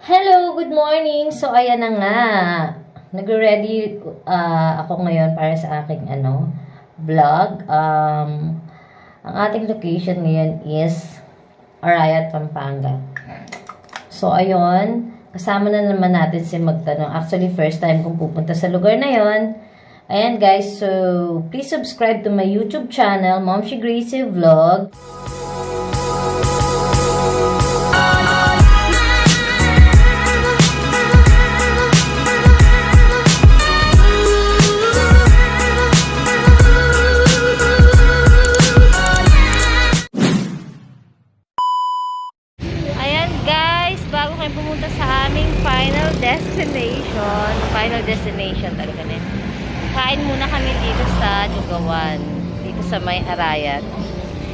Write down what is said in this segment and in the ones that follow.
Hello, good morning. So, ayan na nga. Nag-ready ah, ako ngayon para sa aking ano, vlog. Um, ang ating location ngayon is Arayat, Pampanga. So, ayun. Kasama na naman natin si Magtanong. Actually, first time kong pupunta sa lugar na yon. Ayan guys, so please subscribe to my YouTube channel, Mom She Gracie Vlog. Ayan Arayat.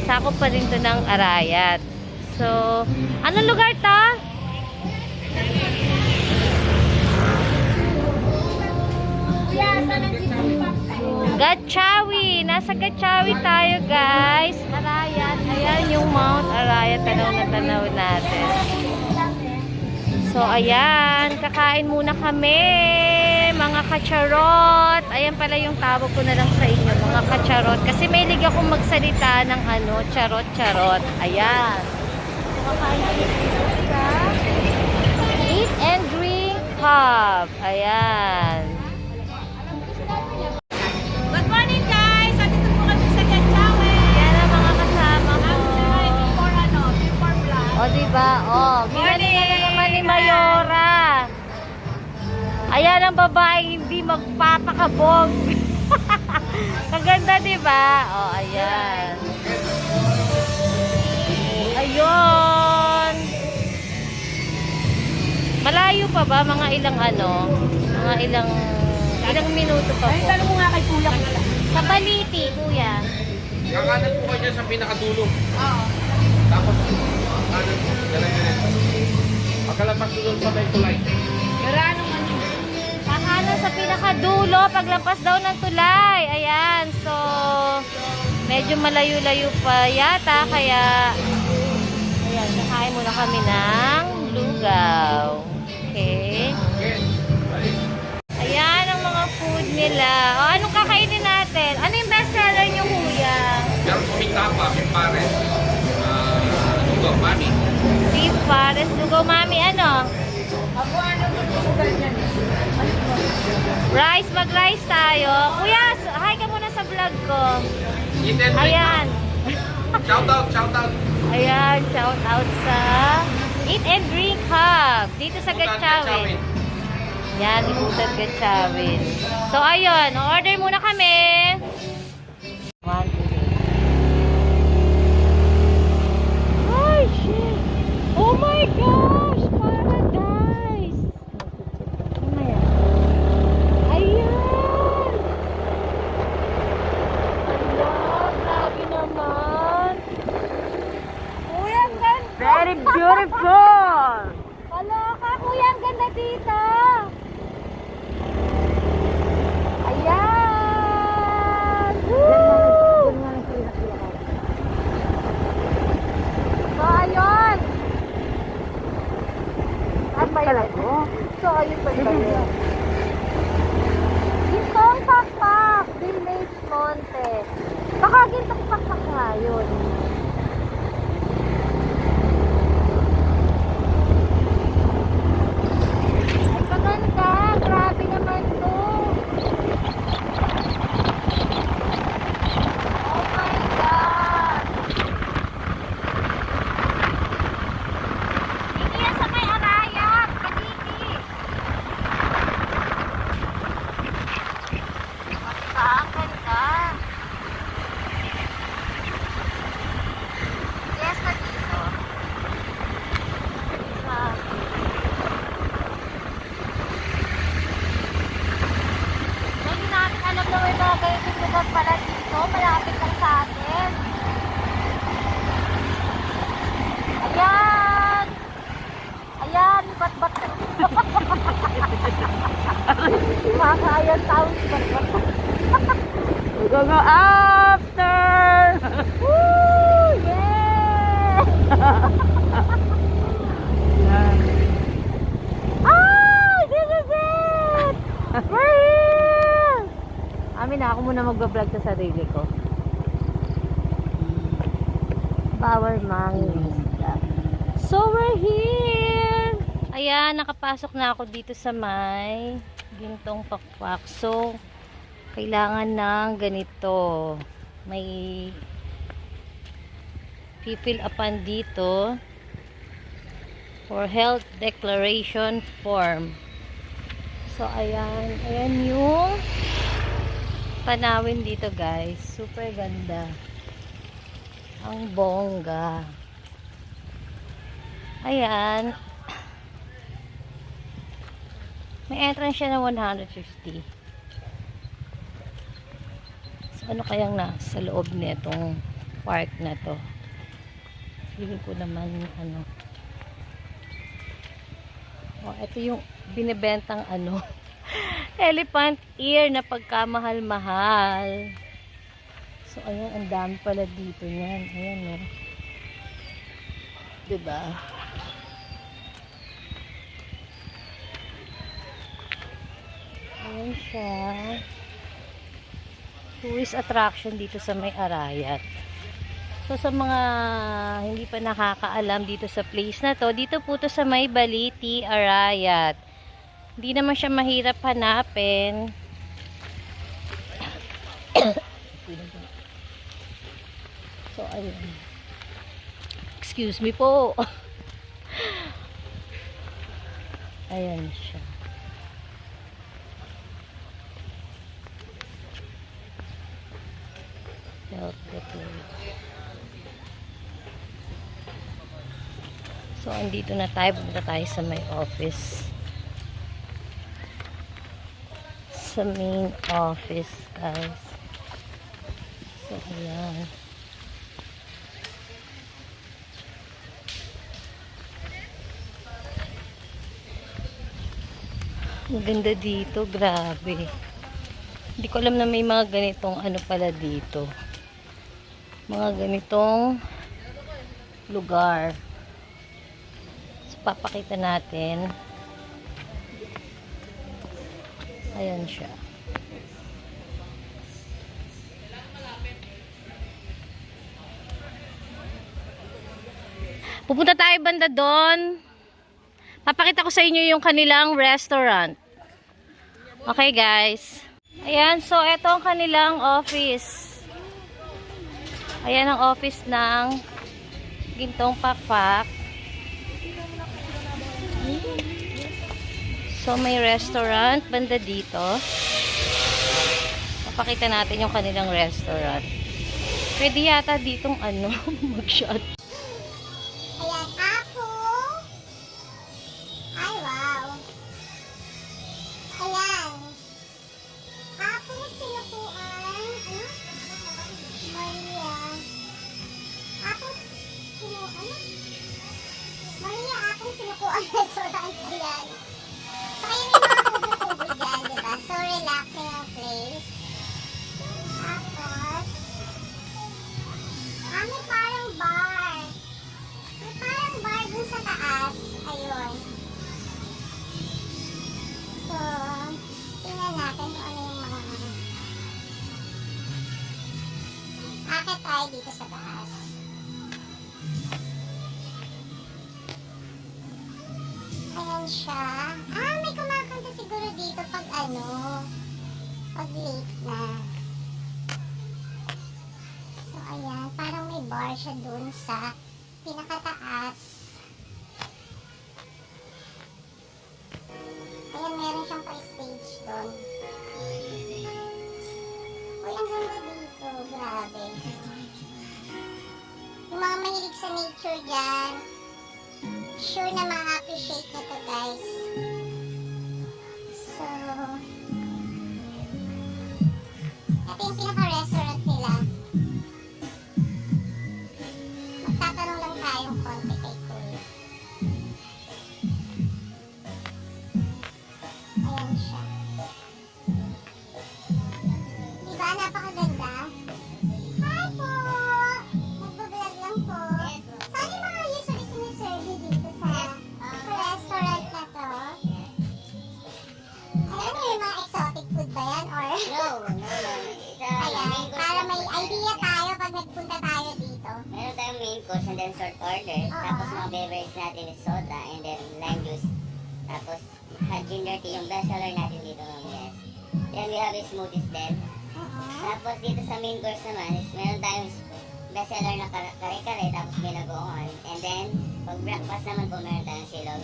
Sakop pa rin to ng Arayat. So, anong lugar to? Gatchawi! Nasa Gatchawi tayo guys. Arayat. Ayan yung Mount Arayat. Tanaw na tanaw natin. So, ayan. Kakain muna kami. Mga kacharot. Ayan pala yung tawag ko na lang sa inyo. Mga kacharot. Kasi may lig akong magsalita ng ano, charot-charot. Ayan. Eat and Drink Hub. Ayan. Good morning guys! Andito po kami sa Gatchawe. Yan ang mga kasama ko. Before ano, before vlog. O, diba? O, ginalingan na naman ni Mayora. Ayan ang babaeng hindi magpapakabog. Kaganda, diba? O, ayan. Ayun. Malayo pa ba? Mga ilang ano? Mga ilang... Ilang minuto pa Ay, po? tanong mo nga kay Kuya Kuya. Sa Baliti, kuya. Kakanan po kayo sa pinakadulo. Oo. Tapos, kanan po. Ganun. Pagkalabas doon sa may tulay. Pero ano? Sa pinakadulo, paglampas daw ng tulay. Ayan, so medyo malayo-layo pa yata, kaya ayan, kakain muna kami ng lugaw. Okay. Ayan ang mga food nila. O, anong kakainin natin? Ano yung best seller nyo, kuya? Meron kaming tapa, may pares. Ah, lugaw, mami. Beef pares, lugaw, mami, ano? Ako ano gusto ko ganyan. Rice, mag-rice tayo. Kuya, hi ka muna sa vlog ko. Ayan. Shout out, shout out. Ayan, shout out sa Eat and Drink Hub dito sa Gatchawin. Yan, Ibutan Gatchawin. So, ayun, order muna kami. One, two, three. Ay, shit! Oh my gosh! Paradise! Ano yan? Ayan! Ala, grabe naman! Kuya, ang ganda! Very beautiful! Kaloka, kuya, ang ganda dito! Ayan! Woo! So, ayun! Saan ba yun? So, ayun ba yun? Gintong pakpak! Village Monte. Baka gintong pakpak nga yun. Woo! Yeah! ah! This is it! We're here! Amin na, ako muna magbablog sa sarili ko. Power Mangista. So, we're here! Ayan, nakapasok na ako dito sa may gintong pakpak. So, kailangan ng ganito. May fill upan dito for health declaration form. So, ayan. Ayan yung tanawin dito, guys. Super ganda. Ang bongga. Ayan. May entrance siya na 150. So, ano kayang na sa loob nitong park na to? Feeling ko naman, ano. Oh, ito yung binibentang ano. elephant ear na pagkamahal-mahal. So, ayan, ang dami pala dito niyan. Ayan, no. Diba? Ayan siya. Tourist attraction dito sa may Arayat. So, sa mga hindi pa nakakaalam dito sa place na to, dito po to sa may Baliti, Arayat. Hindi naman siya mahirap hanapin. so, ayun. Excuse me po. Ayan siya. Health declaration. So, andito na tayo. Punta tayo sa may office. Sa main office, guys. So, ayan. Ang ganda dito, grabe. Hindi ko alam na may mga ganitong ano pala dito. Mga ganitong lugar. Papakita natin. Ayan siya. Pupunta tayo banda doon. Papakita ko sa inyo yung kanilang restaurant. Okay, guys. Ayan, so ito ang kanilang office. Ayan ang office ng Gintong Pakpak. So, may restaurant banda dito. Papakita natin yung kanilang restaurant. Pwede yata ditong ano, mag-shot. Bar siya dun sa pinakataas. Ayan, meron siyang pa-stage doon. Uy, ang ganda dito. Grabe. Yung mga mahilig sa nature dyan, sure na ma-appreciate nito, guys. A smoothies din. Uh-huh. Tapos dito sa main course naman is meron tayong best seller na kare- kare-kare tapos binagoongan. And then pag breakfast naman po meron tayong silog.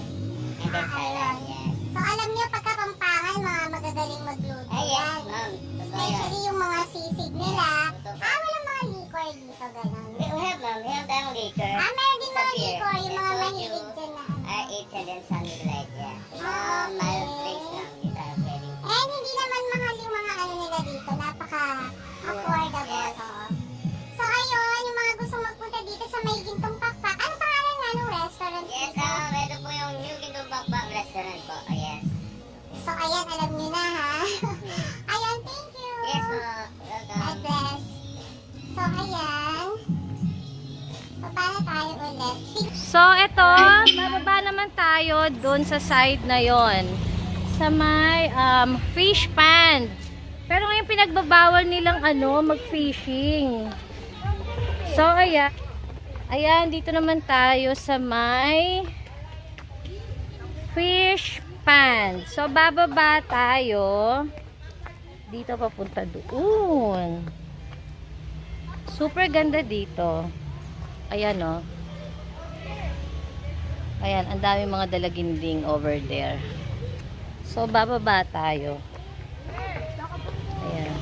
And then salad, yes. So, alam niyo, pagka Pampangan, mga magagaling magluto Ay, yes, yan. ma'am. Especially yung mga sisig nila. Ah, walang mga liquor dito, ganun. We have ma'am, we have tayong liquor. Ah, meron din mga liquor, yung Yes, mga mahilig dyan na. R8 and then Sunny Light, yeah. Ah, mild okay. drinks Napaka-affordable. Yes. oo. So, ayun, yung mga gusto magpunta dito sa may gintong pakpak. Ano pangalan nga nung restaurant Yes, dito? um, ito po yung New Kingdom Bakbak Restaurant po. Oh, yes. So, ayan, alam niyo na ha. ayan, thank you. Yes, po. God Welcome. bless. So, ayan. Paano tayo ulit? So, eto, bababa naman tayo doon sa side na yon Sa may um, fish pond. Pero ngayon pinagbabawal nilang ano, mag-fishing. So, ayan. Ayan, dito naman tayo sa may fish pond. So, bababa tayo. Dito papunta doon. Super ganda dito. Ayan, oh. Ayan, ang dami mga dalaginding over there. So, bababa tayo. Ayan.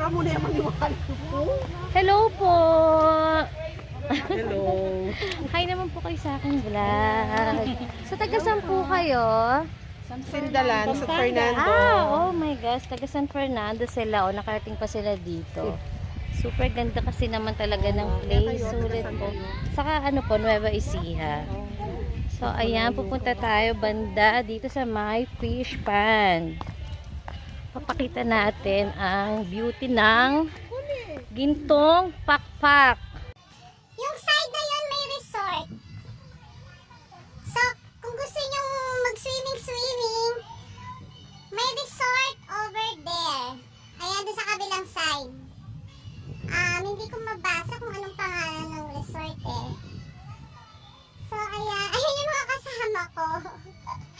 Picture mo na yung maniwala ko. Hello po! Hello. Hi naman po kayo sa aking vlog. So, taga saan po kayo? Sindalan, sa Fernando. Ah, oh my gosh, taga San Fernando sila. O, nakarating pa sila dito. Super ganda kasi naman talaga ng place. Sulit po. Saka ano po, Nueva Ecija. So, ayan, pupunta tayo banda dito sa my fish pond. Papakita natin ang beauty ng gintong pakpak. Yung side na yun may resort. So, kung gusto nyo mag-swimming-swimming, may resort over there. Ayan, doon sa kabilang side. Um, hindi ko mabasa kung anong pangalan ng resort eh. So, ayan. Ayan yung mga kasama ko.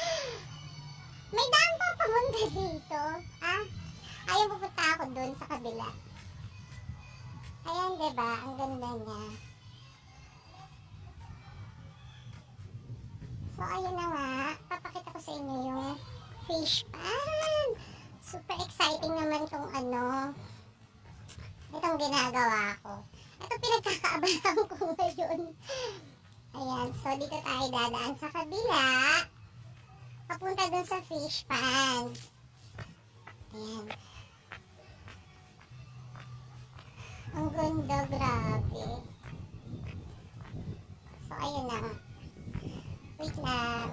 may daan pa pamunta dito. Ayun pupunta ako doon sa kabila. Ayan, ba? Ang ganda niya. So, ayun na nga. Papakita ko sa inyo yung fish pond. Super exciting naman tong ano. Itong ginagawa ko. Ito pinagkakaabahan ko ngayon. Ayan. So, dito tayo dadaan sa kabila. Papunta dun sa fish pond. Ayan. Ang ganda, grabe. So, ayun na. Wait lang.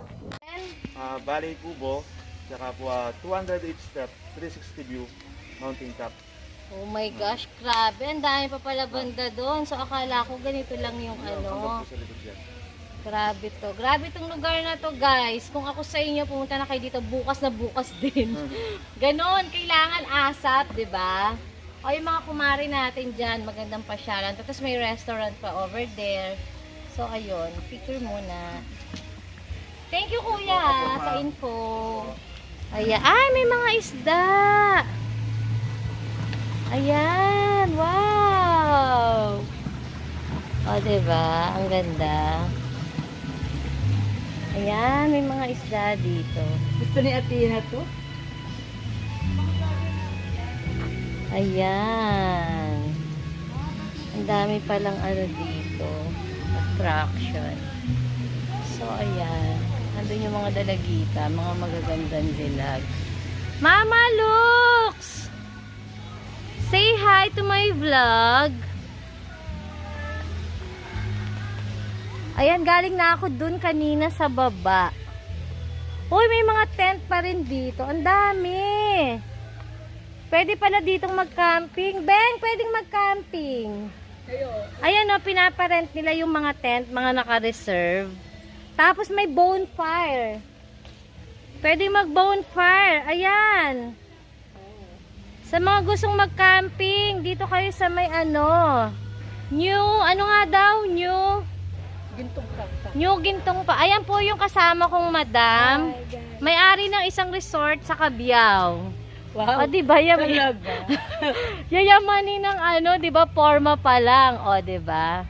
uh, Valley Kubo, tsaka po ah, 208 step, 360 view, mountain top. Oh my gosh, grabe. Ang dami pa pala banda doon. So, akala ko ganito lang yung ano. Grabe to. Grabe tong lugar na to, guys. Kung ako sa inyo, pumunta na kayo dito bukas na bukas din. Ganon, kailangan asap, 'di ba? O yung mga kumari natin dyan, magandang pasyalan. Tapos may restaurant pa over there. So, ayun, picture muna. Thank you, kuya, sa info. Ayan. Ay, may mga isda. Ayan, wow. O, diba? Ang ganda. Ayan, may mga isda dito. Gusto ni Athena to? Ayan. Ang dami palang ano dito. Attraction. So, ayan. Nandun yung mga dalagita, mga magagandang dilag. Mama Lux! Say hi to my vlog. Ayan, galing na ako dun kanina sa baba. Uy, may mga tent pa rin dito. Ang dami. Pwede pala ditong mag-camping. Beng, pwedeng mag-camping. Ayan o, pinaparent nila yung mga tent, mga naka-reserve. Tapos may bonfire. Pwede mag-bonfire. Ayan. Sa mga gustong mag-camping, dito kayo sa may ano, New, ano nga daw? New, Gintong kanta. new gintong pa. Ayan po yung kasama kong madam. May-ari ng isang resort sa Cabiao. Wow. O, di ba? Yam Talaga. yayamanin ng ano, di ba? Forma pa lang. O, di ba?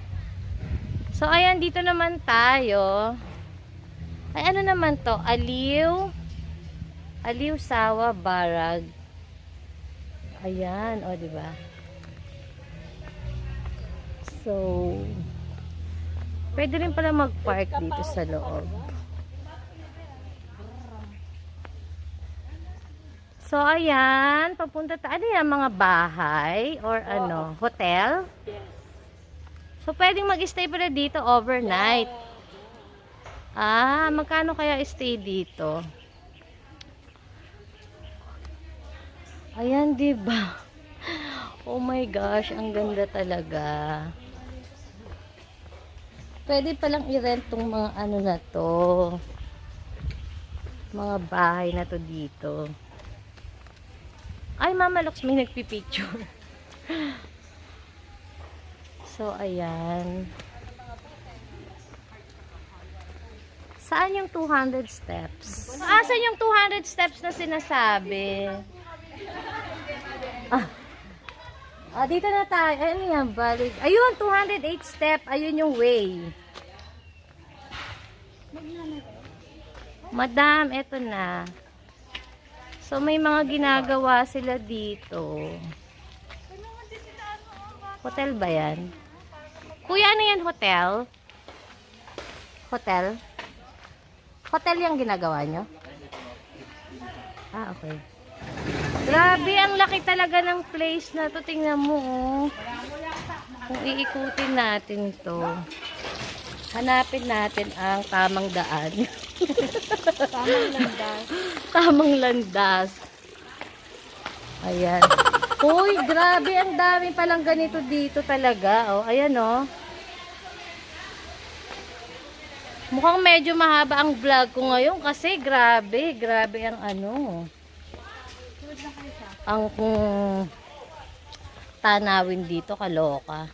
So, ayan, dito naman tayo. Ay, ano naman to? Aliw. Aliw Sawa Barag. Ayan, o, di ba? So, pwede rin pala mag-park dito sa loob. So, ayan, papunta tayo. Ano yan, mga bahay or ano, hotel? So, pwedeng mag-stay pala dito overnight. Ah, magkano kaya stay dito? Ayan, di ba? Oh my gosh, ang ganda talaga. Pwede palang i-rent tong mga ano na to. Mga bahay na to dito. Ay, Mama Lux, may nagpipicture. so, ayan. Saan yung 200 steps? Asan yung 200 steps na sinasabi? Ah. Ah, dito na tayo. Ano yan? Balik. Ayun, 208 step. Ayun yung way. Madam, eto na. So, may mga ginagawa sila dito. Hotel ba yan? Kuya, ano yan? Hotel? Hotel? Hotel yung ginagawa nyo? Ah, okay. Grabe, ang laki talaga ng place na to. Tingnan mo, oh. Kung iikutin natin to. Hanapin natin ang tamang daan. Tamang landas. Tamang landas. Ayan. Uy, grabe, ang dami palang ganito dito talaga. Oh, ayan oh. Mukhang medyo mahaba ang vlog ko ngayon kasi grabe, grabe ang ano. Ang mm, tanawin dito kaloka.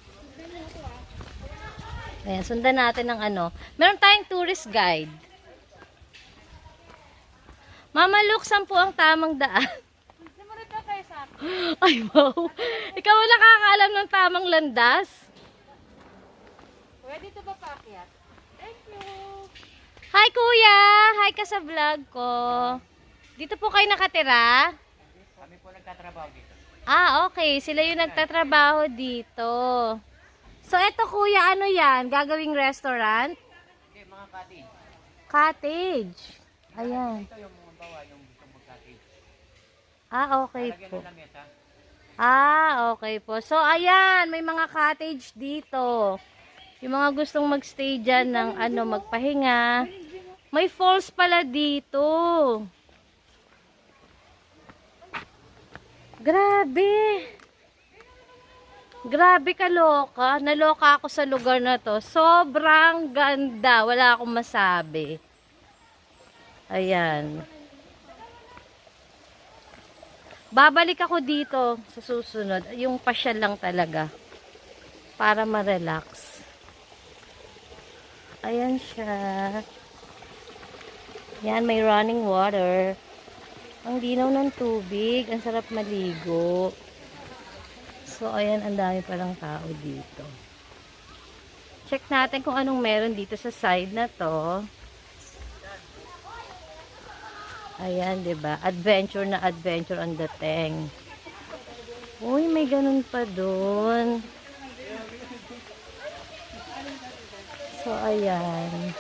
Ayan, sundan natin ng ano. Meron tayong tourist guide. Mama Luke, saan po ang tamang daan? Ay, wow. Ikaw ang nakakaalam ng tamang landas? Pwede ito ba paakyat? Thank you. Hi, kuya! Hi ka sa vlog ko. Dito po kayo nakatira? Kami po nagtatrabaho dito. Ah, okay. Sila yung nagtatrabaho dito. So, eto kuya, ano yan? Gagawing restaurant? Hindi, mga cottage. Cottage. Ayan. Ito yung yung gusto mo cottage. Ah, okay Lagyan po. ng lamesa. Ah, okay po. So, ayan, may mga cottage dito. Yung mga gustong magstay dyan ng ano, magpahinga. May falls pala dito. Grabe. Grabe kaloka. Naloka ako sa lugar na to. Sobrang ganda. Wala akong masabi. Ayan. Babalik ako dito sa susunod. Yung pasyal lang talaga. Para ma-relax. Ayan siya. Yan, may running water. Ang linaw ng tubig. Ang sarap maligo. So, ayan, ang dami palang tao dito. Check natin kung anong meron dito sa side na to. Ayan, 'di ba? Adventure na adventure ang dating. Uy, may ganun pa doon. So, ayan.